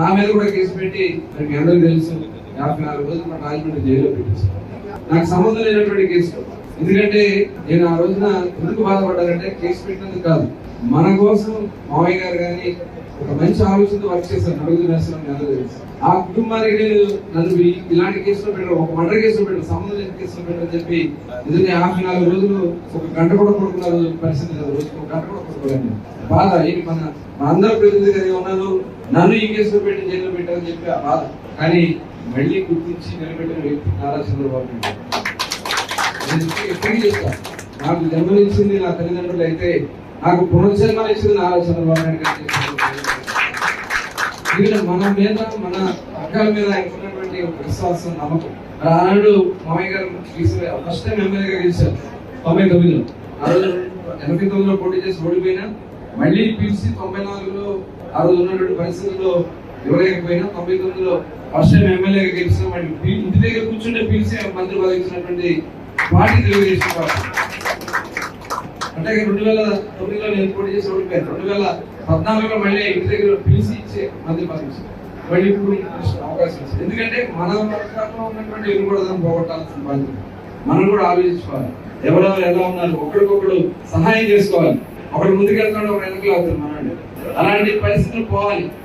నా మీద కూడా కేసు పెట్టి మరి మీ అందరికీ తెలుసు. యాభై నాలుగు రోజులు మన రాజమండ్రి జైల్లో పెట్టేసి నాకు సంబంధం లేనటువంటి కేసు ఎందుకంటే నేను ఆ రోజున ఎందుకు బాధపడ్డానంటే కేసు పెట్టినందుకు కాదు. మన కోసం మావయ్య గారు కానీ ఒక మంచి ఆలోచనతో వర్క్ చేశారు నడుగు నేస్తున్నాం ఆ కుటుంబానికి నేను నన్ను ఇలాంటి కేసులో పెట్టారు ఒక మర్డర్ కేసులో పెట్టడం సంబంధించిన కేసులో పెట్టడం చెప్పి నిజంగా యాభై నాలుగు రోజులు ఒక గంట కూడా పడుకున్న రోజు పరిస్థితి లేదు. రోజు ఒక గంట కూడా పడుకోలేదు బాధ ఏంటి మన అందరూ ప్రతినిధిగా ఉన్నాను నన్ను ఈ కేసులో పెట్టి జైల్లో పెట్టారని చెప్పి ఆ బాధ. కానీ మళ్ళీ గుర్తించి నిలబెట్టిన వ్యక్తి నారా చంద్రబాబు నాయుడు. నేను ఎప్పటికీ చెప్తా నాకు జన్మనిచ్చింది నా తల్లిదండ్రులు అయితే నాకు పునర్జన్మ ఇచ్చింది నారా చంద్రబాబు నాయుడు గారు ఎందుకంటే మన మీద మన అక్కల మీద ఉన్నటువంటి విశ్వాసం నమ్మకం. మరి ఆనాడు మామయ్య గారు ఫస్ట్ టైం ఎమ్మెల్యేగా గెలిచారు. తొంభై తొమ్మిదిలో. ఆ రోజు ఎనభై తొమ్మిదిలో పోటీ చేసి ఓడిపోయినా మళ్ళీ పిలిచి తొంభై నాలుగులో ఆ రోజు ఉన్నటువంటి పరిస్థితుల్లో ఇవ్వలేకపోయినా తొంభై తొమ్మిదిలో ఫస్ట్ టైం ఎమ్మెల్యేగా గెలిచిన మళ్ళీ ఇంటి దగ్గర కూర్చుంటే పిలిచి మంత్రి పదవి వాటిని పార్టీ అంటే రెండు వేల తొమ్మిదిలో నేను పోటీ చేసి ఓడిపోయాను. రెండు వేల పద్నాలుగులో మళ్ళీ ఇంటి దగ్గర పిలిచి ఇచ్చే మంత్రి పదవి మళ్ళీ ఇప్పుడు అవకాశం ఇచ్చింది ఎందుకంటే మన వర్గాల్లో ఉన్నటువంటి ఎన్నుకూడదని పోగొట్టాల్సిన బాధ్యత. మనం కూడా ఆలోచించుకోవాలి. ఎవరెవరు ఎలా ఉన్నారు? ఒకరికొకరు సహాయం చేసుకోవాలి. ఒకరు ముందుకెళ్తున్నాడు ఒకరు వెనకలు అవుతారు అలాంటి పరిస్థితులు పోవాలి.